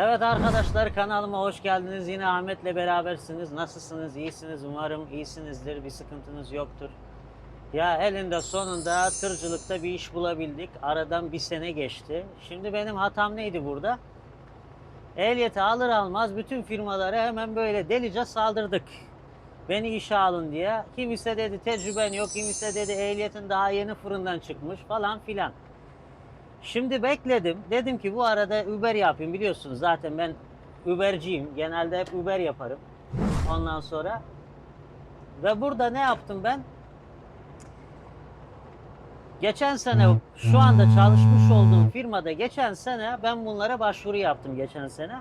Evet arkadaşlar kanalıma hoş geldiniz. Yine Ahmet'le berabersiniz. Nasılsınız? İyisiniz. Umarım iyisinizdir. Bir sıkıntınız yoktur. Ya elinde sonunda tırcılıkta bir iş bulabildik. Aradan bir sene geçti. Şimdi benim hatam neydi burada? Ehliyeti alır almaz bütün firmalara hemen böyle delice saldırdık. Beni işe alın diye. Kimisi dedi tecrüben yok, kimisi dedi ehliyetin daha yeni fırından çıkmış falan filan. Şimdi bekledim. Dedim ki bu arada Uber yapayım biliyorsunuz zaten ben Uber'ciyim. Genelde hep Uber yaparım. Ondan sonra ve burada ne yaptım ben? Geçen sene şu anda çalışmış olduğum firmada geçen sene ben bunlara başvuru yaptım geçen sene.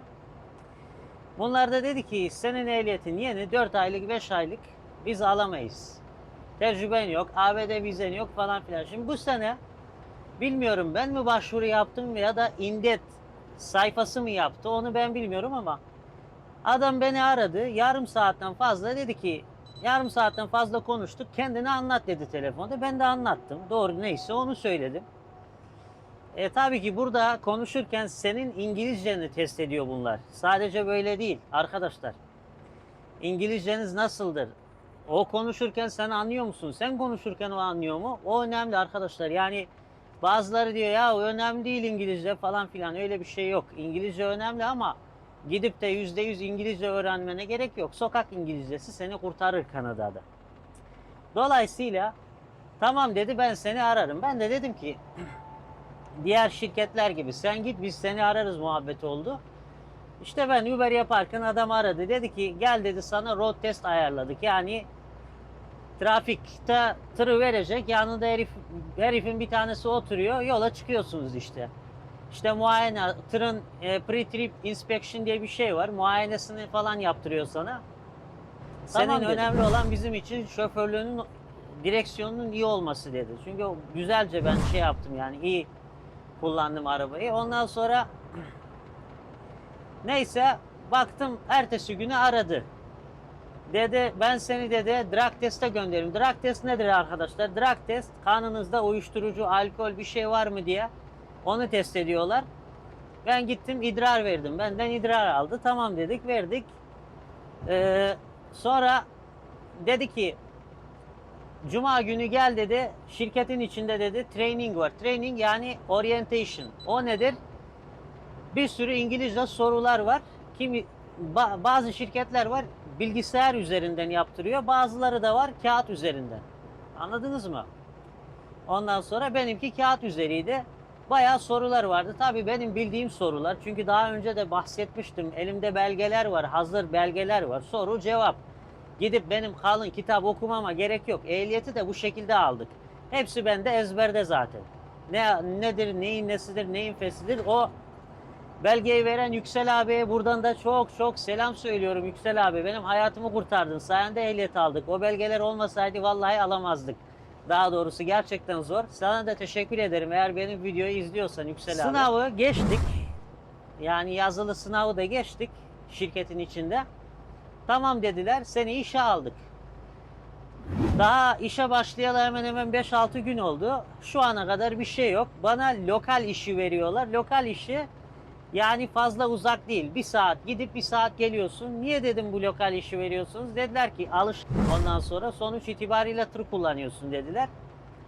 Bunlar da dedi ki senin ehliyetin yeni 4 aylık 5 aylık biz alamayız. Tecrüben yok, ABD vizen yok falan filan. Şimdi bu sene bilmiyorum ben mi başvuru yaptım ya da indet sayfası mı yaptı onu ben bilmiyorum ama adam beni aradı yarım saatten fazla dedi ki yarım saatten fazla konuştuk kendini anlat dedi telefonda ben de anlattım doğru neyse onu söyledim. E tabii ki burada konuşurken senin İngilizceni test ediyor bunlar. Sadece böyle değil arkadaşlar. İngilizceniz nasıldır? O konuşurken sen anlıyor musun? Sen konuşurken o anlıyor mu? O önemli arkadaşlar. Yani bazıları diyor ya önemli değil İngilizce falan filan. Öyle bir şey yok. İngilizce önemli ama gidip de yüzde yüz İngilizce öğrenmene gerek yok. Sokak İngilizcesi seni kurtarır Kanada'da. Dolayısıyla tamam dedi ben seni ararım. Ben de dedim ki diğer şirketler gibi sen git biz seni ararız muhabbet oldu. İşte ben Uber yaparken adam aradı. Dedi ki gel dedi sana road test ayarladık. Yani trafikte tırı verecek. Yanında herif, herifin bir tanesi oturuyor. Yola çıkıyorsunuz işte. İşte muayene, tırın e, pre-trip inspection diye bir şey var. Muayenesini falan yaptırıyor sana. Senin Tamam önemli olan bizim için şoförlüğünün direksiyonunun iyi olması dedi. Çünkü güzelce ben şey yaptım yani iyi kullandım arabayı. Ondan sonra neyse baktım ertesi günü aradı. Dedi ben seni dedi drug teste gönderirim. Drug test nedir arkadaşlar? Drug test kanınızda uyuşturucu, alkol bir şey var mı diye onu test ediyorlar. Ben gittim idrar verdim. Benden idrar aldı. Tamam dedik verdik. Ee, sonra dedi ki Cuma günü gel dedi. Şirketin içinde dedi training var. Training yani orientation. O nedir? Bir sürü İngilizce sorular var. Kimi ba- bazı şirketler var bilgisayar üzerinden yaptırıyor. Bazıları da var kağıt üzerinden. Anladınız mı? Ondan sonra benimki kağıt üzeriydi. Bayağı sorular vardı. Tabii benim bildiğim sorular. Çünkü daha önce de bahsetmiştim. Elimde belgeler var. Hazır belgeler var. Soru cevap. Gidip benim kalın kitap okumama gerek yok. Ehliyeti de bu şekilde aldık. Hepsi bende ezberde zaten. Ne nedir, neyin nesidir, neyin fesidir o belgeyi veren Yüksel abiye buradan da çok çok selam söylüyorum Yüksel abi. Benim hayatımı kurtardın. Sayende ehliyet aldık. O belgeler olmasaydı vallahi alamazdık. Daha doğrusu gerçekten zor. Sana da teşekkür ederim eğer benim videoyu izliyorsan Yüksel abi. Sınavı geçtik. Yani yazılı sınavı da geçtik şirketin içinde. Tamam dediler seni işe aldık. Daha işe başlayalı hemen hemen 5-6 gün oldu. Şu ana kadar bir şey yok. Bana lokal işi veriyorlar. Lokal işi yani fazla uzak değil. Bir saat gidip bir saat geliyorsun. Niye dedim bu lokal işi veriyorsunuz? Dediler ki alış ondan sonra sonuç itibariyle tır kullanıyorsun dediler.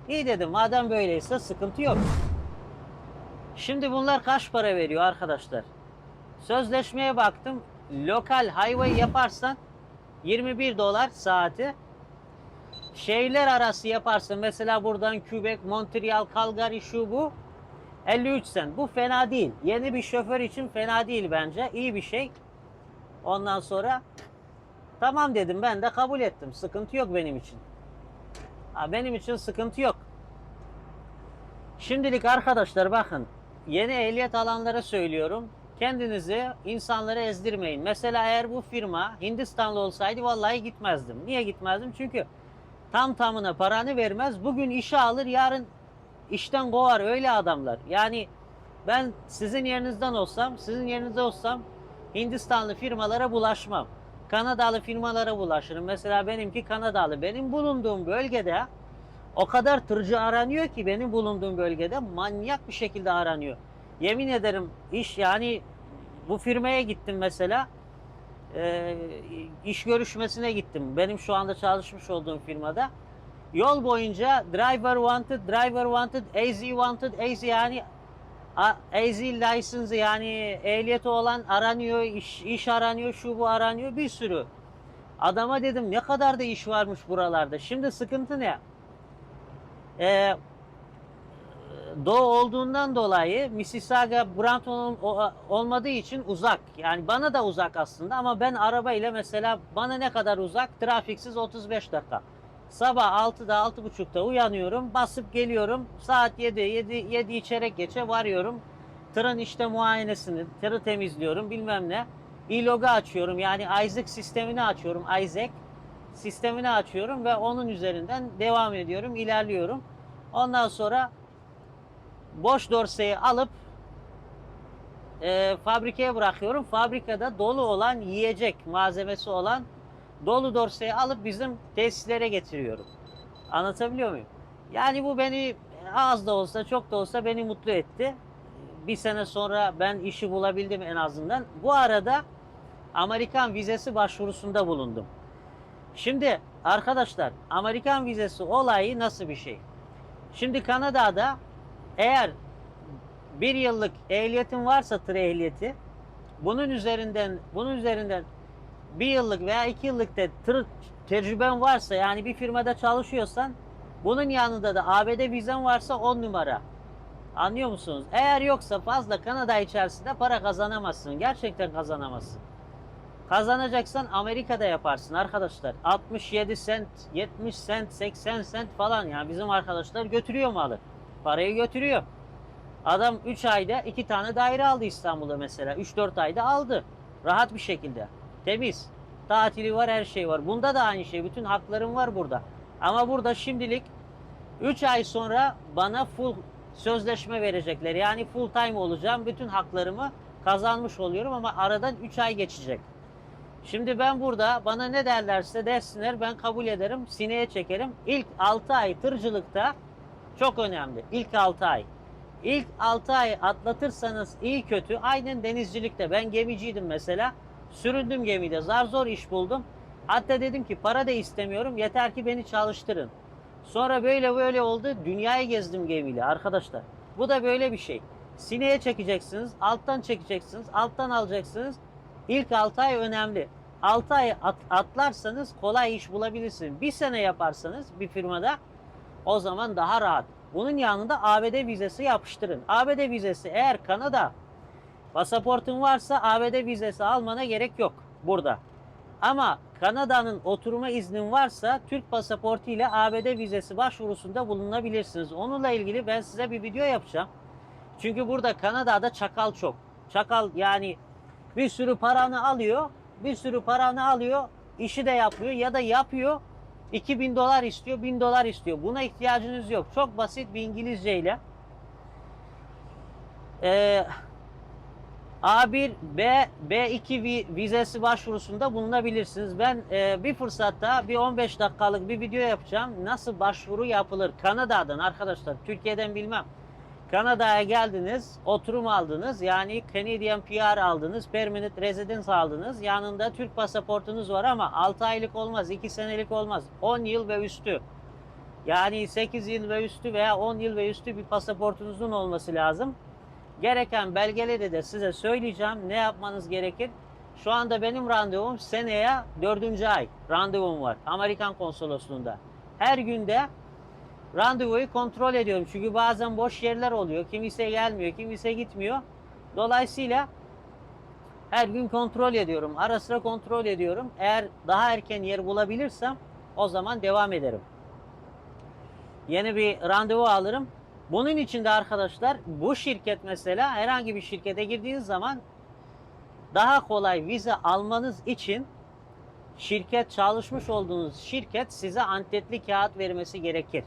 İyi dedim madem böyleyse sıkıntı yok. Şimdi bunlar kaç para veriyor arkadaşlar? Sözleşmeye baktım. Lokal highway yaparsan 21 dolar saati. Şehirler arası yaparsın. Mesela buradan Quebec, Montreal, Calgary şu bu. 53 sen. Bu fena değil. Yeni bir şoför için fena değil bence. İyi bir şey. Ondan sonra tamam dedim ben de kabul ettim. Sıkıntı yok benim için. Ha, benim için sıkıntı yok. Şimdilik arkadaşlar bakın yeni ehliyet alanlara söylüyorum. Kendinizi insanlara ezdirmeyin. Mesela eğer bu firma Hindistanlı olsaydı vallahi gitmezdim. Niye gitmezdim? Çünkü tam tamına paranı vermez. Bugün işe alır yarın işten kovar öyle adamlar. Yani ben sizin yerinizden olsam, sizin yerinizde olsam Hindistanlı firmalara bulaşmam. Kanadalı firmalara bulaşırım. Mesela benimki Kanadalı. Benim bulunduğum bölgede o kadar tırcı aranıyor ki benim bulunduğum bölgede manyak bir şekilde aranıyor. Yemin ederim iş yani bu firmaya gittim mesela. Ee, iş görüşmesine gittim. Benim şu anda çalışmış olduğum firmada. Yol boyunca driver wanted, driver wanted, AZ wanted, AZ yani AZ license yani ehliyeti olan aranıyor, iş, iş aranıyor, şu bu aranıyor bir sürü. Adama dedim ne kadar da iş varmış buralarda. Şimdi sıkıntı ne? Ee, doğu olduğundan dolayı Mississauga, Brampton ol- olmadığı için uzak. Yani bana da uzak aslında ama ben arabayla mesela bana ne kadar uzak? Trafiksiz 35 dakika. Sabah 6'da 6.30'da uyanıyorum, basıp geliyorum. Saat 7, 7, 7 içerek geçe varıyorum. Tırın işte muayenesini, tırı temizliyorum bilmem ne. E-log'u açıyorum yani Isaac sistemini açıyorum. Isaac sistemini açıyorum ve onun üzerinden devam ediyorum, ilerliyorum. Ondan sonra boş dorseyi alıp e, fabrikaya bırakıyorum. Fabrikada dolu olan yiyecek malzemesi olan dolu dorseyi alıp bizim tesislere getiriyorum. Anlatabiliyor muyum? Yani bu beni az da olsa çok da olsa beni mutlu etti. Bir sene sonra ben işi bulabildim en azından. Bu arada Amerikan vizesi başvurusunda bulundum. Şimdi arkadaşlar Amerikan vizesi olayı nasıl bir şey? Şimdi Kanada'da eğer bir yıllık ehliyetin varsa tır ehliyeti bunun üzerinden bunun üzerinden bir yıllık veya iki yıllık da tır tecrüben varsa yani bir firmada çalışıyorsan bunun yanında da ABD vizen varsa 10 numara. Anlıyor musunuz? Eğer yoksa fazla Kanada içerisinde para kazanamazsın. Gerçekten kazanamazsın. Kazanacaksan Amerika'da yaparsın arkadaşlar. 67 sent, 70 sent, 80 sent falan yani bizim arkadaşlar götürüyor malı. Parayı götürüyor. Adam 3 ayda 2 tane daire aldı İstanbul'da mesela. 3-4 ayda aldı. Rahat bir şekilde. Temiz. Tatili var, her şey var. Bunda da aynı şey. Bütün haklarım var burada. Ama burada şimdilik 3 ay sonra bana full sözleşme verecekler. Yani full time olacağım. Bütün haklarımı kazanmış oluyorum ama aradan 3 ay geçecek. Şimdi ben burada bana ne derlerse desinler ben kabul ederim. Sineye çekerim. İlk 6 ay tırcılıkta çok önemli. İlk 6 ay. İlk 6 ay atlatırsanız iyi kötü aynen denizcilikte. Ben gemiciydim mesela. Süründüm gemide. Zar zor iş buldum. Hatta dedim ki para da istemiyorum. Yeter ki beni çalıştırın. Sonra böyle böyle oldu. Dünyayı gezdim gemiyle arkadaşlar. Bu da böyle bir şey. Sineye çekeceksiniz. Alttan çekeceksiniz. Alttan alacaksınız. İlk 6 ay önemli. 6 ay at- atlarsanız kolay iş bulabilirsiniz. Bir sene yaparsanız bir firmada o zaman daha rahat. Bunun yanında ABD vizesi yapıştırın. ABD vizesi eğer Kanada pasaportun varsa ABD vizesi almana gerek yok burada. Ama Kanada'nın oturma iznin varsa Türk pasaportu ile ABD vizesi başvurusunda bulunabilirsiniz. Onunla ilgili ben size bir video yapacağım. Çünkü burada Kanada'da çakal çok. Çakal yani bir sürü paranı alıyor, bir sürü paranı alıyor, işi de yapıyor ya da yapıyor 2000 dolar istiyor, 1000 dolar istiyor. Buna ihtiyacınız yok. Çok basit bir İngilizce ile. Ee, A1, B, B2 vi- vizesi başvurusunda bulunabilirsiniz. Ben e, bir fırsatta bir 15 dakikalık bir video yapacağım. Nasıl başvuru yapılır? Kanada'dan arkadaşlar, Türkiye'den bilmem. Kanada'ya geldiniz, oturum aldınız. Yani Canadian PR aldınız, Permanent Residence aldınız. Yanında Türk pasaportunuz var ama 6 aylık olmaz, 2 senelik olmaz. 10 yıl ve üstü. Yani 8 yıl ve üstü veya 10 yıl ve üstü bir pasaportunuzun olması lazım. Gereken belgeleri de size söyleyeceğim. Ne yapmanız gerekir? Şu anda benim randevum seneye 4. ay randevum var Amerikan konsolosluğunda. Her günde randevuyu kontrol ediyorum. Çünkü bazen boş yerler oluyor. Kimisi gelmiyor, kimisi gitmiyor. Dolayısıyla her gün kontrol ediyorum. Ara sıra kontrol ediyorum. Eğer daha erken yer bulabilirsem o zaman devam ederim. Yeni bir randevu alırım. Bunun için de arkadaşlar bu şirket mesela herhangi bir şirkete girdiğiniz zaman daha kolay vize almanız için şirket çalışmış olduğunuz şirket size antetli kağıt vermesi gerekir.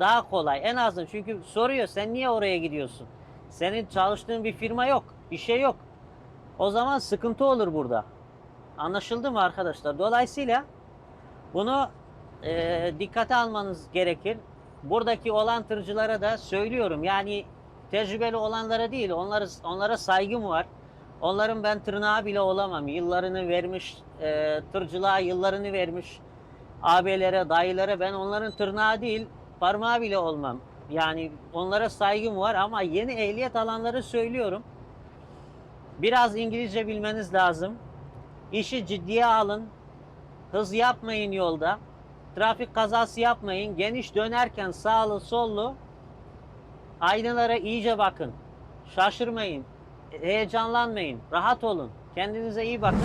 Daha kolay en azından çünkü soruyor sen niye oraya gidiyorsun? Senin çalıştığın bir firma yok, bir şey yok. O zaman sıkıntı olur burada. Anlaşıldı mı arkadaşlar? Dolayısıyla bunu e, dikkate almanız gerekir. Buradaki olan tırcılara da söylüyorum. Yani tecrübeli olanlara değil, onlara onlara saygım var. Onların ben tırnağı bile olamam. Yıllarını vermiş, e, tırcılığa yıllarını vermiş abilere, dayılara ben onların tırnağı değil, parmağı bile olmam. Yani onlara saygım var ama yeni ehliyet alanları söylüyorum. Biraz İngilizce bilmeniz lazım. İşi ciddiye alın. Hız yapmayın yolda. Trafik kazası yapmayın. Geniş dönerken sağlı sollu aynalara iyice bakın. Şaşırmayın. Heyecanlanmayın. Rahat olun. Kendinize iyi bakın.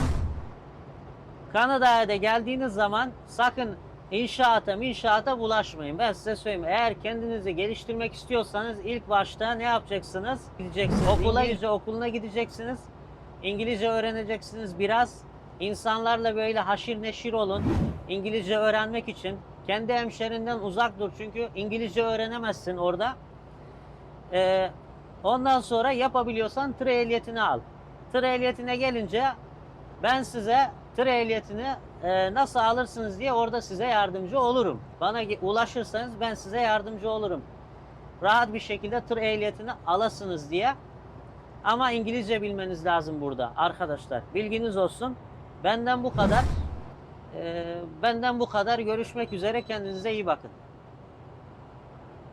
Kanada'ya da geldiğiniz zaman sakın inşaata inşaata bulaşmayın. Ben size söyleyeyim. Eğer kendinizi geliştirmek istiyorsanız ilk başta ne yapacaksınız? Gideceksiniz. Okula İngilizce okuluna gideceksiniz. İngilizce öğreneceksiniz biraz. İnsanlarla böyle haşir neşir olun. İngilizce öğrenmek için. Kendi hemşerinden uzak dur. Çünkü İngilizce öğrenemezsin orada. Ee, ondan sonra yapabiliyorsan tır ehliyetini al. Tır ehliyetine gelince ben size tır ehliyetini e, nasıl alırsınız diye orada size yardımcı olurum. Bana ulaşırsanız ben size yardımcı olurum. Rahat bir şekilde tır ehliyetini alasınız diye. Ama İngilizce bilmeniz lazım burada arkadaşlar. Bilginiz olsun. Benden bu kadar. Ee, benden bu kadar. Görüşmek üzere. Kendinize iyi bakın.